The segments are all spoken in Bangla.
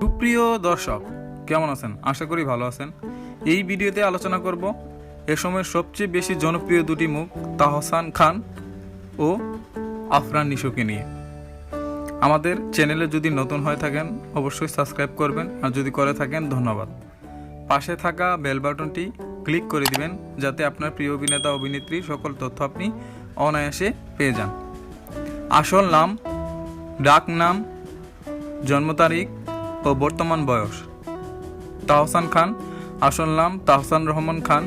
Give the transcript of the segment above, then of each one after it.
সুপ্রিয় দর্শক, কেমন আছেন? আশা করি ভালো আছেন। এই ভিডিওতে আলোচনা করব এ সময়ের সবচেয়ে বেশি জনপ্রিয় দুটি মুখ, তাহসান খান ও আফরান নিশোকে নিয়ে। আমাদের চ্যানেলে যদি নতুন হয়ে থাকেন, অবশ্যই সাবস্ক্রাইব করবেন। আর যদি করে থাকেন, ধন্যবাদ। পাশে থাকা বেল বাটনটি ক্লিক করে দিবেন, যাতে আপনার প্রিয় অভিনেতা, অভিনেত্রী সকল তথ্য আপনি অনায়াসে পেয়ে যান। আসল নাম, ডাক নাম, জন্ম তারিখ ও বর্তমান বয়স। তাহসান খান, আসল নাম তাহসান রহমান খান,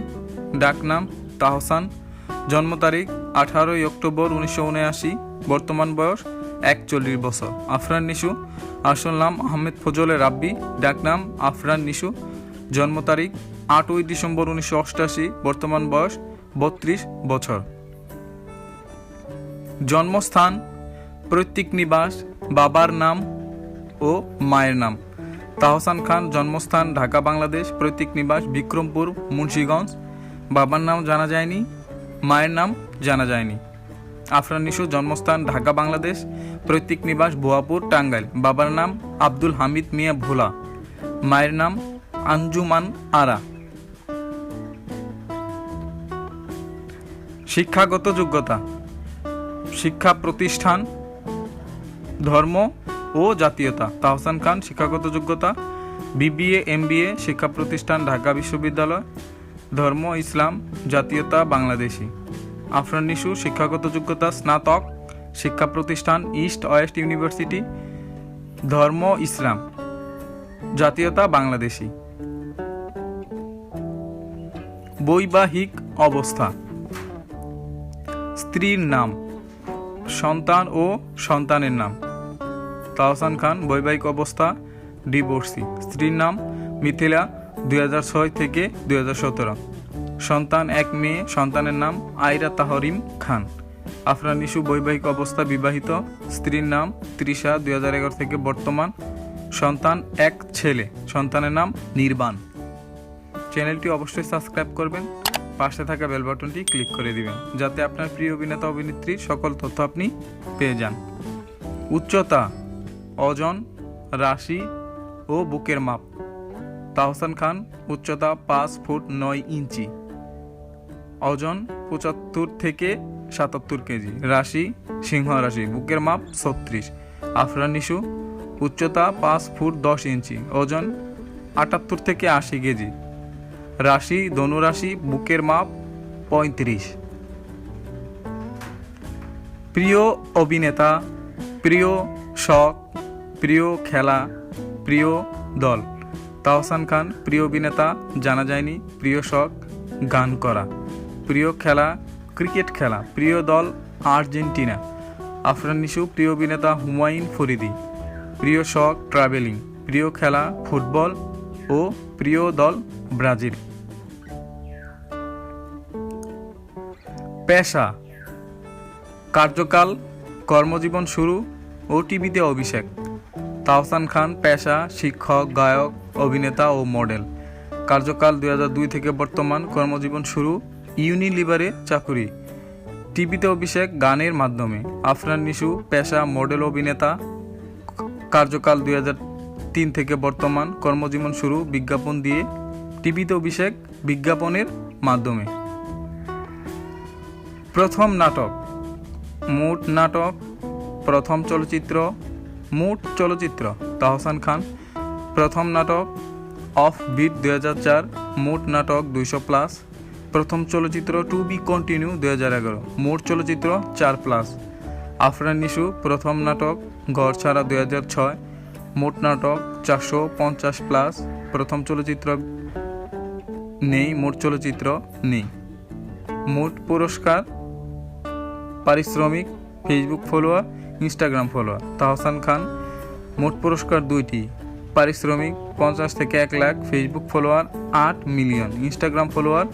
ডাক নাম তাহসান। জন্ম তারিখ আঠারোই অক্টোবর উনিশশো উনআশি, বর্তমান বয়স একচল্লিশ বছর। আফরান নিশু, আসল নাম আহমেদ ফজলে রাব্বি, ডাক নাম আফরান নিশু। জন্ম তারিখ আটই ডিসেম্বর উনিশশো অষ্টাশি, বর্তমান বয়স বত্রিশ বছর। জন্মস্থান প্রত্যেক নিবাস, বাবার নাম ও মায়ের নাম। তাহসান খান জন্মস্থান ঢাকা, বাংলাদেশ। প্রতীক নিবাস বিক্রমপুর, মুন্সীগঞ্জ। বাবার নাম জানা যায়নি, মায়ের নাম জানা যায়নি। আফরান নিশু জন্মস্থান ঢাকা, বাংলাদেশ। প্রতীক নিবাস ভুয়াপুর, টাঙ্গাইল। বাবার নাম আব্দুল হামিদ মিয়া ভোলা। মায়ের নাম আঞ্জুমান আরা। শিক্ষাগত যোগ্যতা। শিক্ষা প্রতিষ্ঠান, ধর্ম ও জাতীয়তা। তাহসান খান, শিক্ষাগত যোগ্যতা। বিবিএ, এমবিএ শিক্ষা প্রতিষ্ঠান ঢাকা বিশ্ববিদ্যালয়। ধর্ম, ইসলাম, জাতীয়তা, বাংলাদেশি। আফরান নিশু, শিক্ষাগত যোগ্যতা, স্নাতক। শিক্ষা প্রতিষ্ঠান ইস্ট ওয়েস্ট ইউনিভার্সিটি। ধর্ম, ইসলাম। জাতীয়তা, বাংলাদেশি। বৈবাহিক অবস্থা। স্ত্রীর নাম। সন্তান ও সন্তানের নাম। তাহসান খান, বৈবাহিক অবস্থা, ডিভোর্সি। স্ত্রীর নাম মিথিলা, দুই হাজার ছয় থেকে দু হাজার সতেরো। সন্তান এক মেয়ে, সন্তানের নাম আইরা তাহরিম খান। আফরান নিশু বৈবাহিক অবস্থা বিবাহিত, স্ত্রীর নাম ত্রিশা দু হাজার এগারো থেকে বর্তমান। সন্তান এক ছেলে, সন্তানের নাম নির্বাণ। চ্যানেলটি অবশ্যই সাবস্ক্রাইব করবেন, পাশে থাকা বেল বাটনটি ক্লিক করে দিবেন, যাতে আপনার প্রিয় অভিনেতা, অভিনেত্রীর সকল তথ্য আপনি পেয়ে যান। উচ্চতা ওজন রাশি ও বুকের মাপ। তাহসান খান উচ্চতা পাঁচ ফুট নয় ইঞ্চি। ওজন পঁচাত্তর থেকে সাতাত্তর কেজি। রাশি সিংহ রাশি বুকের মাপ ছত্রিশ। আফরান উচ্চতা পাঁচ ফুট দশ ইঞ্চি। ওজন আটাত্তর থেকে আশি কেজি। রাশি, ধনুরাশি, বুকের মাপ পঁয়ত্রিশ। প্রিয় অভিনেতা, প্রিয় শখ প্রিয় খেলা, প্রিয় দল। তাহসান খান, প্রিয় অভিনেতা, জানা যায়নি। প্রিয় শখ, গান করা। প্রিয় খেলা, ক্রিকেট খেলা। প্রিয় দল, আর্জেন্টিনা। আফরান নিশু, প্রিয় অভিনেতা, হুমায়ুন ফরিদি। প্রিয় শখ, ট্রাভেলিং। প্রিয় খেলা, ফুটবল ও প্রিয় দল, ব্রাজিল। পেশা। কার্যকাল, কর্মজীবন শুরু ও টিভিতে অভিষেক। তাহসান খান পেশা, শিক্ষক, গায়ক, অভিনেতা ও মডেল। কার্যকাল দুই হাজার দুই থেকে বর্তমান কর্মজীবন শুরু ইউনিলিভারে চাকুরি। টিভিতে অভিষেক গানের মাধ্যমে। আফরান নিশু পেশা, মডেল, অভিনেতা। কার্যকাল দুই তিন থেকে বর্তমান কর্মজীবন শুরু বিজ্ঞাপন দিয়ে টিভিতে অভিষেক বিজ্ঞাপনের মাধ্যমে। প্রথম নাটক। মোট নাটক, প্রথম চলচ্চিত্র মোট চলচ্চিত্র। তাহসান খান, প্রথম নাটক অফ বিট দুই হাজার চার মোট নাটক দুইশো প্লাস। প্রথম চলচ্চিত্র টু বি কন্টিনিউ দুই হাজার এগারো মোট চলচ্চিত্র চার প্লাস। আফরান নিশু, প্রথম নাটক ঘর ছাড়া দুই হাজার ছয় মোট নাটক চারশো পঞ্চাশ প্লাস। প্রথম চলচ্চিত্র নেই মোট চলচ্চিত্র নেই। মোট পুরস্কার, পারিশ্রমিক, Facebook follower Instagram follower Tahsan Khan. মোট পুরস্কার দুইটি। পারিশ্রমিক পঞ্চাশ থেকে এক লাখ ফেসবুক ফলোয়ার আট মিলিয়ন ইনস্টাগ্রাম ফলোয়ার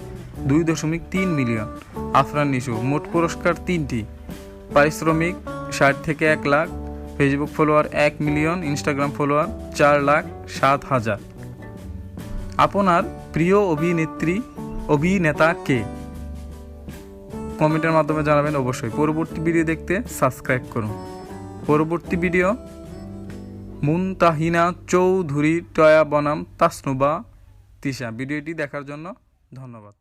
দুই দশমিক তিন মিলিয়ন আফরান নিশু। মোট পুরস্কার তিনটি। পারিশ্রমিক ষাট থেকে এক লাখ ফেসবুক ফলোয়ার এক মিলিয়ন ইনস্টাগ্রাম ফলোয়ার চার লাখ, সাত হাজার। আপনার প্রিয় অভিনেত্রী, অভিনেতা কে? কমেন্টের মাধ্যমে জানাবেন অবশ্যই। পরবর্তী ভিডিও দেখতে সাবস্ক্রাইব করুন। পরবর্তী ভিডিও মুনতাহিনা চৌধুরী টয়া বনাম তাসনুবা তিশা। ভিডিওটি দেখার জন্য ধন্যবাদ।